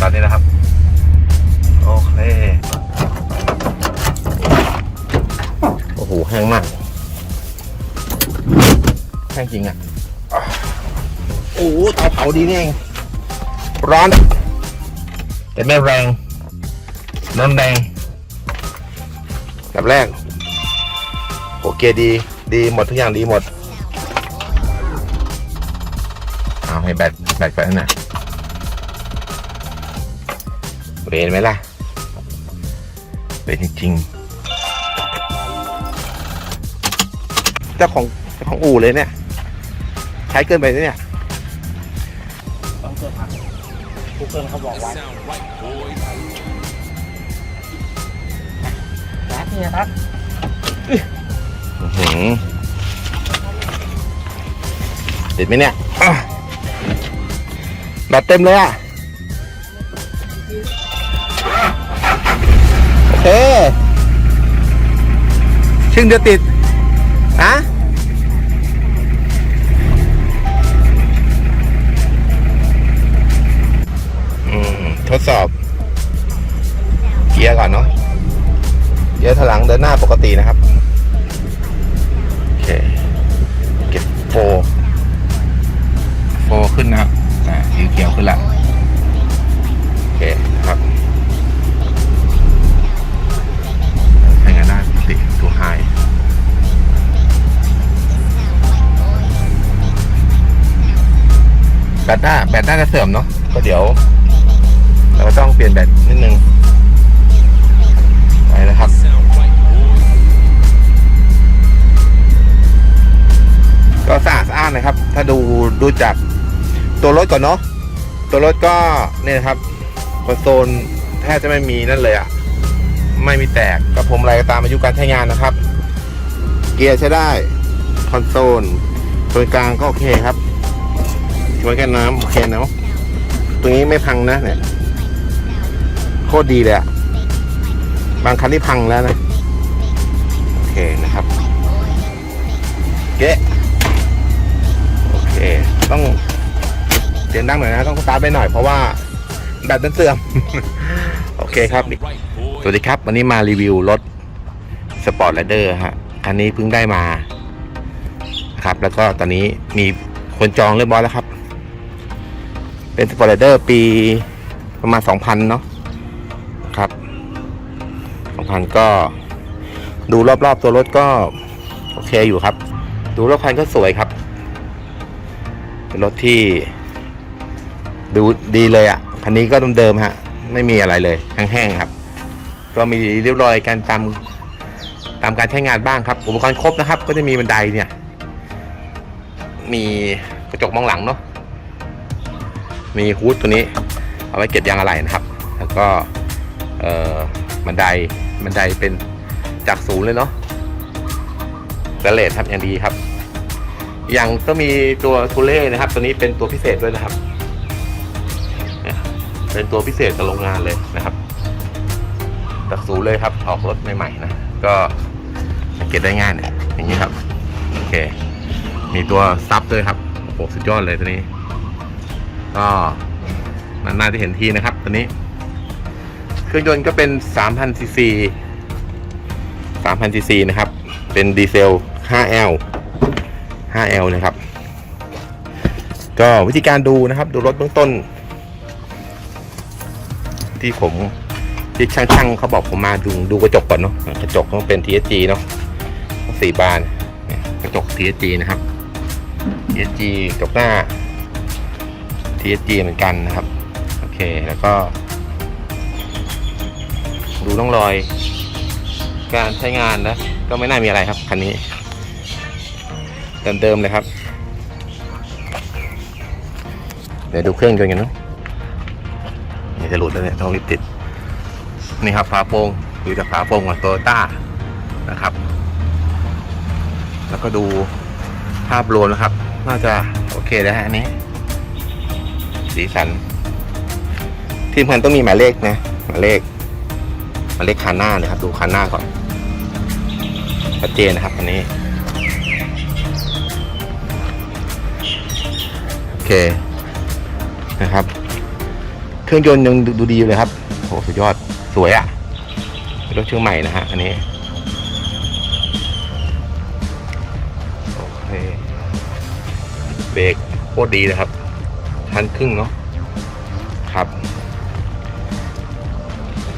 ตอนนี้นะครับ โอเคโอ้โหแห้งมากแห้งจริงอะโอ้โหเตาเผาดีนี่เองร้อน แต่ไม่แรงน้ำแดงแบบแรก โอเคดี ดีหมดทุกอย่างดีหมด เอาให้แบตแบตไปนั่นน่ะ เวนไหมล่ะเวนจริงๆเจ้าของเจ้าของอู่เลยเนี่ย ใช้เกินไปเนี่ยต้องเกิดทางกูเกิลเขาบอกไว้รัดเนี่ยรัดอื้อหือติดไหมเนี่ยอะแบตเต็มเลยอะ เคชึ่งเดียวติดอะอืมทดสอบ เกียร์ก่อนเนาะเกียร์ถอยหลังเดินหน้าปกตินะครับ โอเค เก็บโฟร์โฟร์ขึ้นนะครับอ่าสีเขียวขึ้นละ แบตหน้าแบตหน้าจะเสื่อมเนาะก็เดี๋ยว เราก็ต้องเปลี่ยนแบตนิดนึงไปนะครับก็สะอาดสะอานนะครับ ถ้าดูดูจากตัวรถก่อนเนาะตัวรถก็เนี่ยนะครับคอนโซลแทบจะไม่มีนั่นเลยอะ่ะไม่มีแตกกระผมอะไรก็ตามอายุการใช้งานนะครับ เกียร์ใช้ได้ คอนโซลตัวกลางก็โอเคครับ ช่วยกันน้ำโอเคเนาะตัวนี้ไม่พังนะเนี่ยโคตรดีเลยอะบางคันที่พังแล้วนะโอเคนะครับเก๊ะโอเค ต้องเสียงดังหน่อยนะ ต้องสตาร์ทไปหน่อยเพราะว่าแบตมันเสื่อม โอเคครับ สวัสดีครับ วันนี้มารีวิวรถสปอร์ตแ a ดเดอร์ฮะ คันนี้เพิ่งได้มาครับ แล้วก็ตอนนี้มีคนจองเรียบร้อยแล้วครับ เป็นสปอร์ตเดอร์ปีประมาณ 2,000 เนาะครับ 2,000 ก็ดูรอบๆตัวรถก็ โอเคอยู่ครับ ดูรถคันก็สวยครับ เป็นรถที่ ดูดีเลยอะ่ะ คันนี้ก็เดิมๆฮะ ไม่มีอะไรเลยแห้งๆครับ ก็มีเรียบร้อยการตามตามการใช้งานบ้างครับ อุปกรณ์ครบนะครับ ก็จะมีบันไดเนี่ย มีกระจกมองหลังเนาะ มีฮูดตัวนี้ เอาไว้เก็บยางอะไหล่นะครับ แล้วก็บันไดบันไดเป็นจากศูนย์เลยเนาะสเลตครับอย่างดีครับ อย่างก็มีตัวทูเล่นะครับ ตัวนี้เป็นตัวพิเศษด้วยนะครับ เป็นตัวพิเศษกับโรงงานเลยนะครับจากศูนย์เลยครับออกรถใหม่ๆนะก็สังเกตได้ง่ายเนี่ยอย่างนี้ครับโอเค มีตัวซับด้วยครับโอ้โหสุดยอดเลยตัวนี้ ก็นานๆจะเห็นทีนะครับตัวนี้ เครื่องยนต์ก็เป็น3,000ซีซี3,000ซีซีนะครับ เป็นดีเซล 5L 5L นะครับ ก็วิธีการดูนะครับ ดูรถเบื้องต้น ที่ผมที่ช่างๆเขาบอกผมมาดูดูกระจกก่อนเนาะกระจกต้องเป็น TSG เนาะสี่บานกระจก TSG นะครับ TSG กระจกหน้า TSG เหมือนกันนะครับ โอเค แล้วก็ ดูน้องรอย การใช้งานนะ ก็ไม่น่ามีอะไรครับ คันนี้ เดิมๆเลยครับ เดี๋ยวดูเครื่องยนต์กันนะนี่จะหลุดแล้วเนี่ยต้องรีบติด นี่ครับฝาโปร่งดูจากฝาโป่งของโตโยต้านะครับ แล้วก็ดูภาพรวมนะครับ น่าจะโอเคแล้วฮะอันนี้ สีสัน ที่สำคัญต้องมีหมายเลขนะหมายเลขหมายเลขคันหน้านะครับ ดูคันหน้าก่อนชัดเจนนะครับอันนี้โอเคนะครับ เครื่องยนต์ยังดูดีเลยครับโหสุดยอดสวยอะ่ะรถเชื่องใหม่นะฮะอันนี้โอเคเบรกโคตรดีเลยครับ ทันครึ่งเนาะครับ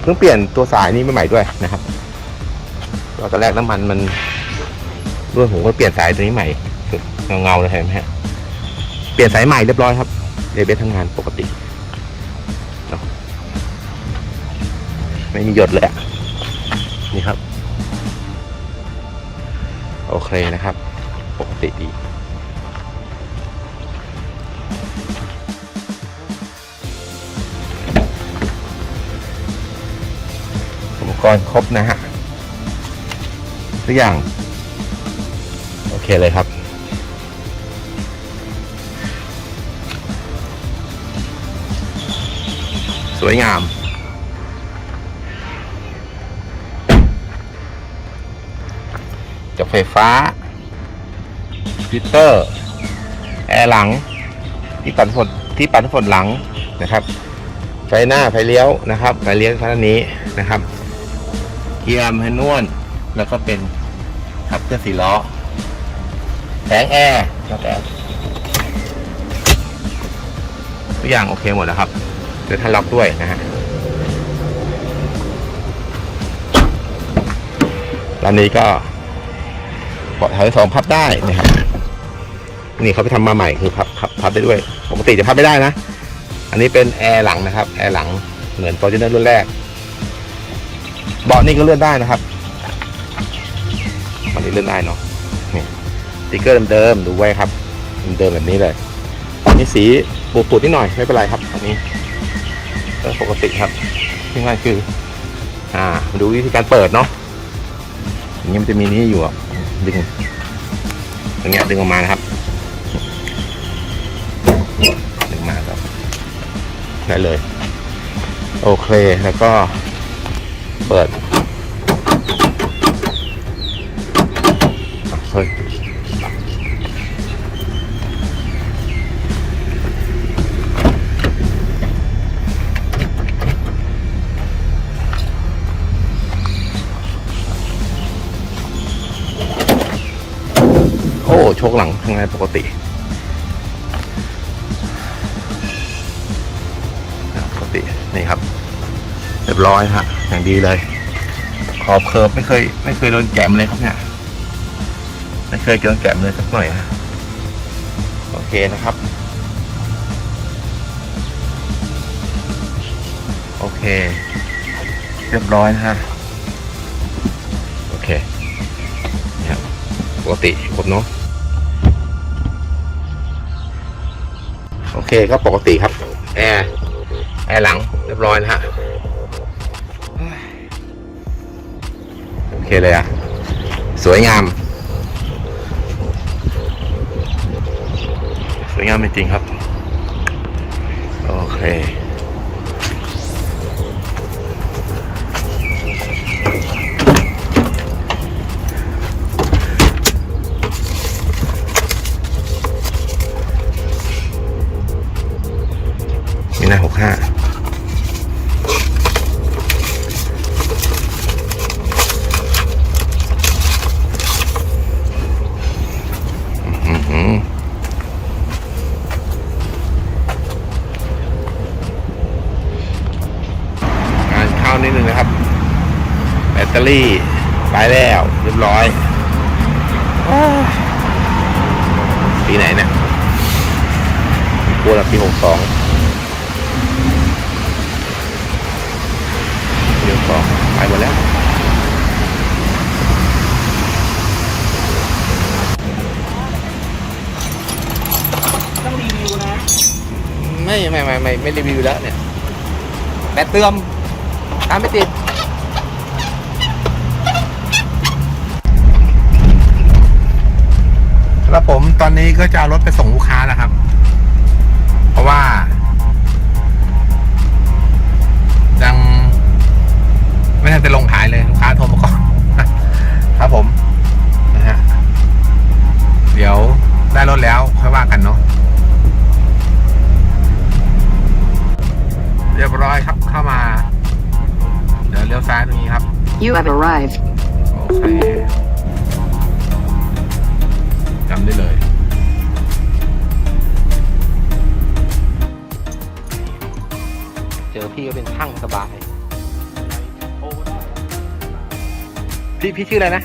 เพิ่งเปลี่ยนตัวสายนี้ใหม่ๆด้วยนะครับก็ตอนแรกน้ำมันมันด้วยผมก็เปลี่ยนสายตัวนี้ใหม่เงาๆเลยเห็นไหมฮะเปลี่ยนสายใหม่เรียบร้อยครับเดเบสทำงานปกติไม่มีหยดเลยนี่ครับ โอเคนะครับ ปกติดี กรณ์ครบนะฮะทุกอย่าง โอเคเลยครับ สวยงามจะไฟฟ้าพิเตอร์ แอร์หลัง ที่ปัดฝนที่ปัดฝนหลังนะครับ ไฟหน้าไฟเลี้ยวนะครับไฟเลี้ยวคันนี้นะครับ เกียร์แมนนวลแล้วก็เป็นขับเคลื่อนสี่ล้อแผงแอร์ครับแอร์ทุกอย่างโอเคหมดแล้วครับเดี๋ยวท่านล็อกด้วยนะฮะร้านนี้ก็เบาะท้ายสองพับได้นะครับ นี่เขาไปทำมาใหม่คือพับพับพับได้ด้วย ปกติจะพับไม่ได้นะ อันนี้เป็นแอร์หลังนะครับ แอร์หลังเหมือน f o r t u n e r รุ่นแรก เบาะนี่ก็เลื่อนได้นะครับมันนี้เลื่อนได้เนาะนี่สติ๊กเกอร์เดิมๆดูไว้ครับเดิมแบบนี้เลยนี่สีปูดๆนิดหน่อยไม่เป็นไรครับอันนี้ก็ปกติครับที่ง่ายคือ อ่ามาดูวิธีการเปิดเนาะอย่างนี้มันจะมีนี่อยู่อะดึงอย่างเงี้ยดึงออกมานะครับดึงมาครับได้เลย โอเคแล้วก็ เปิดเฮ้ยโอ้โชคหลังทำงานปกติปกติ นี่ครับ เรียบร้อยฮะอย่างดีเลย ขอบเคิร์ฟไม่เคย ไม่เคยโดนแกมเลยครับเนี่ยไม่เคยโดนแกมเลยสักหน่อยฮะโอเคนะครับ โอเค เรียบร้อยนะฮะโอเคนี่ครับปกติครบเนาะโอเคก็ปกติครับ แอร์แอร์หลังเรียบร้อยนะฮะ เคเลยอะ สวยงาม สวยงามจริงครับ โอเค รี่ไปแล้วเรียบร้อยอ้าวปีไหนเนี่ยกลัวละปีหกสองปีหกสองไปหมดแล้วต้องรีวิวนะ ไม่ไม่ไม่ไม่ไม่รีวิวแล้วเนี่ย แบตเตือมตามไม่ติด แล้วผมตอนนี้ก็จะเอารถไปส่งลูกค้าแล้วครับ เพราะว่า ยังไม่ทันจะลงขายเลยลูกค้าโทรมาก่อนครับผมนะฮะเดี๋ยวได้รถแล้วค่อยว่ากันเนาะเรียบร้อยครับเข้ามา เดี๋ยวเลี้ยวซ้ายตรงนี้ครับ You have arrived. โอเค จำได้เลย เจอพี่ก็เป็นช่างสบายโอ้ได้พี่พี่ชื่ออะไรนะ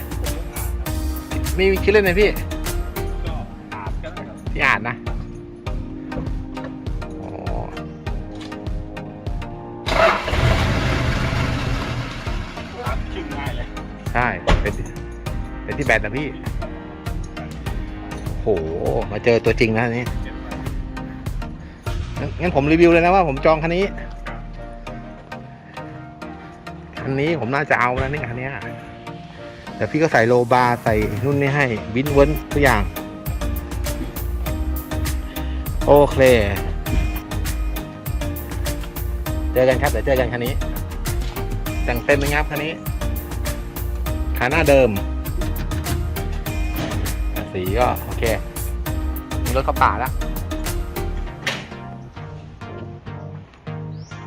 มีชื่อเล่นไหมพี่ก็อาบก็ได้ครับพี่อ่านนะอ๋ออาบชื่อง่ายเลยใช่เป็นเป็นที่แบดนะพี่ โห มาเจอตัวจริงนะนี่งั้นผมรีวิวเลยนะว่าผมจองคันนี้ คันนี้ผมน่าจะเอาแล้วนี่คันนี้แต่พี่ก็ใส่โลบาร์ใส่นู่นนี่ให้ วินเวิร์นทุกอย่าง โอเค เจอกันครับเดี๋ยวเจอกันคันนี้แต่งเต็มไหมครับคันนี้ขาหน้าเดิม สีก็โอเค มีรถเข้าป่าแล้ว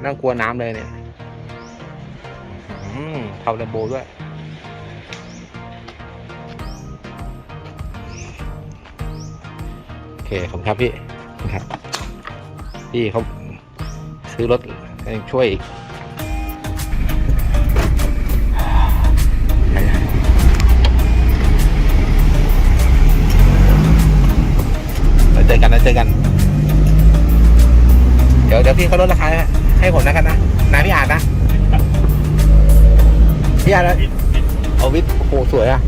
น่ากลัวน้ำเลยเนี่ยอืมเทาเรโบด้วย โอเค ขอบคุณครับพี่ครับ พี่เขาซื้อรถช่วยอีก จอกันนะเจอกัน เดี๋ยวเดี๋ยวพี่เขาลดราคาให้ให้ผมนะกันนะนายพี่อ่านนะพี่อ่านนะปิดปิดเอาวิทย์โอ้โหสวยอะ